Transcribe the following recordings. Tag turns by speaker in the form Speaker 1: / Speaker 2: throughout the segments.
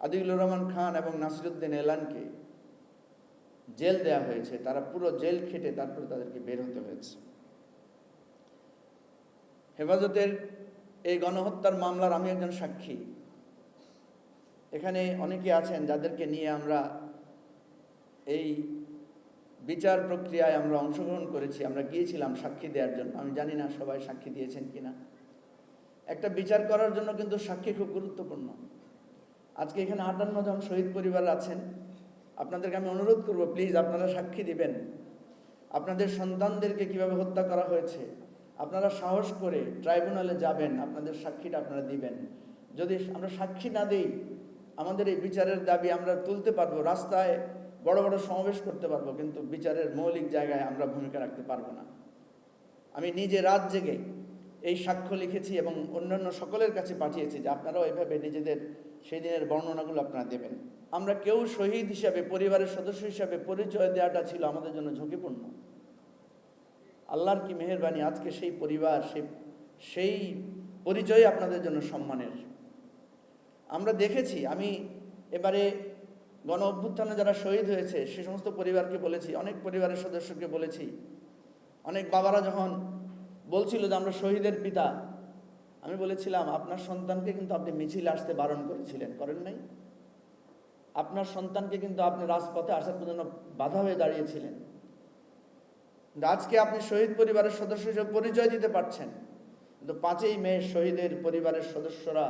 Speaker 1: আদিউল রহমান খান এবং নাসিরুদ্দিন এলানকে জেল দেয়া হয়েছে। তারা পুরো জেল খেটে তারপর তাদেরকে বের হতে হয়েছে। হেফাজতের এই গণহত্যার মামলার আমি একজন সাক্ষী। এখানে অনেকে আছেন যাদেরকে নিয়ে আমরা এই বিচার প্রক্রিয়ায় আমরা অংশগ্রহণ করেছি, আমরা গিয়েছিলাম সাক্ষী দেওয়ার জন্য। আমি জানি না সবাই সাক্ষী দিয়েছেন কিনা। একটা বিচার করার জন্য কিন্তু সাক্ষী খুব গুরুত্বপূর্ণ। আজকে এখানে আটান্ন জন শহীদ পরিবার আছেন। আপনাদেরকে আমি অনুরোধ করব প্লিজ আপনারা সাক্ষী দিবেন। আপনাদের সন্তানদেরকে কীভাবে হত্যা করা হয়েছে, আপনারা সাহস করে ট্রাইব্যুনালে যাবেন, আপনাদের সাক্ষীটা আপনারা দিবেন। যদি আমরা সাক্ষী না দিই, আমাদের এই বিচারের দাবি আমরা তুলতে পারব, রাস্তায় বড় বড় সমাবেশ করতে পারব, কিন্তু বিচারের মৌলিক জায়গায় আমরা ভূমিকা রাখতে পারব না। আমি নিজে রাত জেগে এই সাক্ষ্য লিখেছি এবং অন্যান্য সকলের কাছে পাঠিয়েছি যে আপনারাও এভাবে নিজেদের সেই দিনের বর্ণনাগুলো আপনারা দেবেন। আমরা কেউ শহীদ হিসাবে, পরিবারের সদস্য হিসাবে পরিচয় দেওয়াটা ছিল আমাদের জন্য ঝুঁকিপূর্ণ। আল্লাহর কি মেহেরবানি, আজকে সেই পরিবার, সেই সেই পরিচয় আপনাদের জন্য সম্মানের। আমরা দেখেছি, আমি এবারে গণ অভ্যুত্থানে যারা শহীদ হয়েছে, সে সমস্ত পরিবারকে বলেছি, অনেক পরিবারের সদস্যকে বলেছি। অনেক বাবারা যখন বলছিল যে আমরা শহীদের পিতা আমি বলেছিলাম, আপনার সন্তানকে কিন্তু আপনি মিছিল আসতে বারণ করেছিলেন, করেন নাই? আপনার সন্তানকে কিন্তু আপনি রাজপথে আসার জন্য বাধা হয়ে দাঁড়িয়েছিলেন। আজকে আপনি শহীদ পরিবারের সদস্য হিসেবে পরিচয় দিতে পারছেন। কিন্তু পাঁচই মে শহীদের পরিবারের সদস্যরা,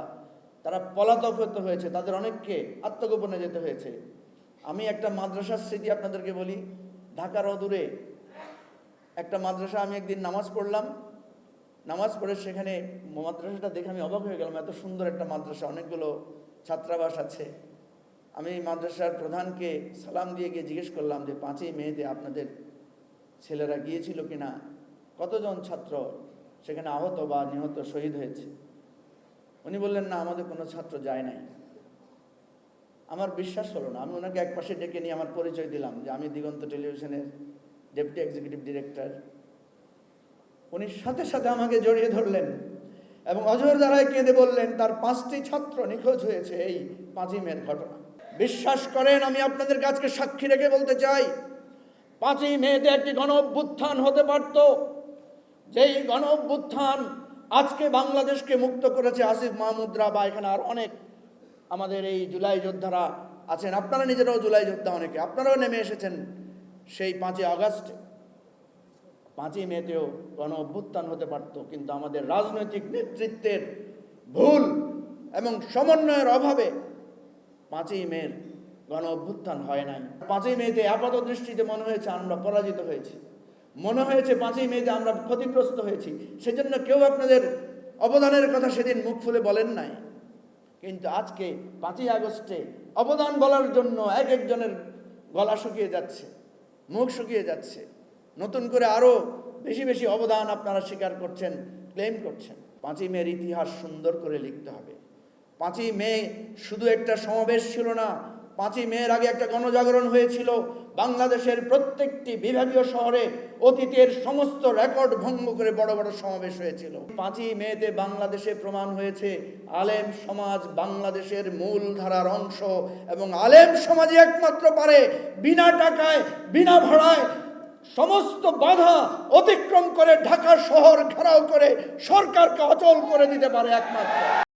Speaker 1: তারা পলাতক হতে হয়েছে, তাদের অনেককে আত্মগোপনে যেতে হয়েছে। আমি একটা মাদ্রাসার স্মৃতি আপনাদেরকে বলি, ঢাকার অদূরে একটা মাদ্রাসা আমি একদিন নামাজ পড়লাম নামাজ পড়ে সেখানে মাদ্রাসাটা দেখে আমি অবাক হয়ে গেলাম, এত সুন্দর একটা মাদ্রাসা, অনেকগুলো ছাত্রাবাস আছে। আমি মাদ্রাসার প্রধানকে সালাম দিয়ে গিয়ে জিজ্ঞেস করলাম যে, পাঁচই মেয়েতে আপনাদের ছেলেরা গিয়েছিল কিনা? কতজন ছাত্র? সেখানে আহত বা নিহত শহীদ হয়েছে। উনি বললেন, না, আমাদের কোনো ছাত্র যায় নাই। আমার বিশ্বাস হলো না, আমি ওনাকে এক পাশে ডেকে নিয়ে আমার পরিচয় দিলাম যে, আমি দিগন্ত টেলিভিশনের ডেপুটি এক্সিকিউটিভ ডিরেক্টর। উনি সাথে সাথে আমাকে জড়িয়ে ধরলেন এবং অজর দ্বারায় কেঁদে বললেন, তার পাঁচটি ছাত্র নিখোঁজ হয়েছে এই পাঁচই মের ঘটনা। বিশ্বাস করেন, আমি আপনাদের কাছকে সাক্ষী রেখে বলতে চাই, পাঁচই মেতে একটি গণ অভ্যুত্থান হতে পারত। যেই গণ অভ্যুত্থান আজকে বাংলাদেশকে মুক্ত করেছে আসিফ মাহমুদরা বা এখানে আর অনেক আমাদের এই জুলাই যোদ্ধারা আছেন। আপনারা নিজেরাও জুলাই যোদ্ধা অনেকে। আপনারাও নেমে এসেছেন সেই পাঁচই আগস্টে। পাঁচই মেতেও গণ অভ্যুত্থান হতে পারত, কিন্তু আমাদের রাজনৈতিক নেতৃত্বের ভুল এবং সমন্বয়ের অভাবে পাঁচই মেয়ের গণ অভ্যুত্থান হয় নাই। পাঁচই মেয়েতে আপাত দৃষ্টিতে মনে হয়েছে আমরা পরাজিত হয়েছি। মনে হয়েছে পাঁচই মেয়েতে আমরা ক্ষতিগ্রস্ত হয়েছি। সেজন্য কেউ আপনাদের অবদানের কথা সেদিন মুখ ফুলে বলেন নাই। কিন্তু আজকে পাঁচই আগস্টে অবদান বলার জন্য এক একজনের গলা শুকিয়ে যাচ্ছে, মুখ শুকিয়ে যাচ্ছে। নতুন করে আরও বেশি বেশি অবদান আপনারা স্বীকার করছেন ক্লেম করছেন। পাঁচই মেয়ের ইতিহাস সুন্দর করে লিখতে হবে। পাঁচই মে শুধু একটা সমাবেশ ছিল না, পাঁচই মেয়ের আগে একটা গণজাগরণ হয়েছিল। বাংলাদেশের প্রত্যেকটি বিভাগীয় শহরে অতীতের সমস্ত রেকর্ড ভঙ্গ করে বড় বড় সমাবেশ হয়েছিল। পাঁচই মেতে বাংলাদেশে প্রমাণ হয়েছে, আলেম সমাজ বাংলাদেশের মূল ধারার অংশ এবং আলেম সমাজই একমাত্র পারে, বিনা টাকায়, বিনা ভাড়ায় সমস্ত বাধা অতিক্রম করে ঢাকা শহর ঘেরাও করে সরকারকে অচল করে দিতে পারে একমাত্র।